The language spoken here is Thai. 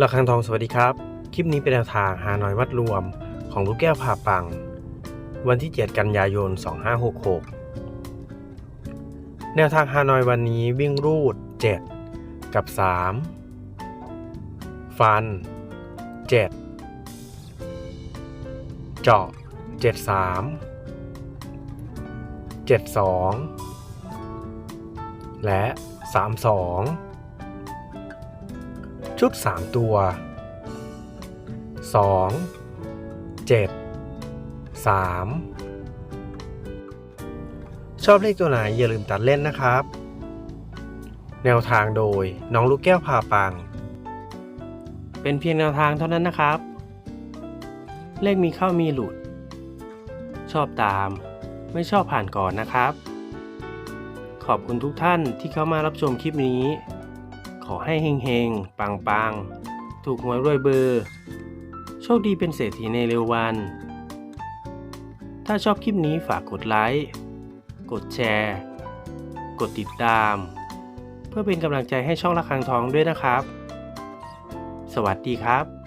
ระฆังทองสวัสดีครับ คลิปนี้เป็นแนวทางหาหน่อยวัดรวมของลูกแก้วผ่าปัง วันที่ 7 กันยายน 2566 แนวทางฮานอยวันนี้วิ่งรูด 7 กับ 3 ฟัน 7 เจาะ 73 72 และ 32 ชุด 3 ตัว 2 7 3 ชอบเลขตัวไหนอย่าลืมตัดเล่นนะครับ แนวทางโดยน้องลูกแก้วพาปัง เป็นเพียงแนวทางเท่านั้นนะครับ เลขมีเข้ามีหลุด ชอบตาม ไม่ชอบผ่านก่อนนะครับ ขอบคุณทุกท่านที่เข้ามารับชมคลิปนี้ อให้เฮงๆ ปังๆ ถูกหวยรวยเบอร์ โชคดีเป็นเศรษฐีในเร็ววัน ถ้าชอบคลิปนี้ฝากกดไลค์ กดแชร์ กดติดตาม เพื่อเป็นกำลังใจให้ช่องระฆังทองด้วยนะครับ สวัสดีครับ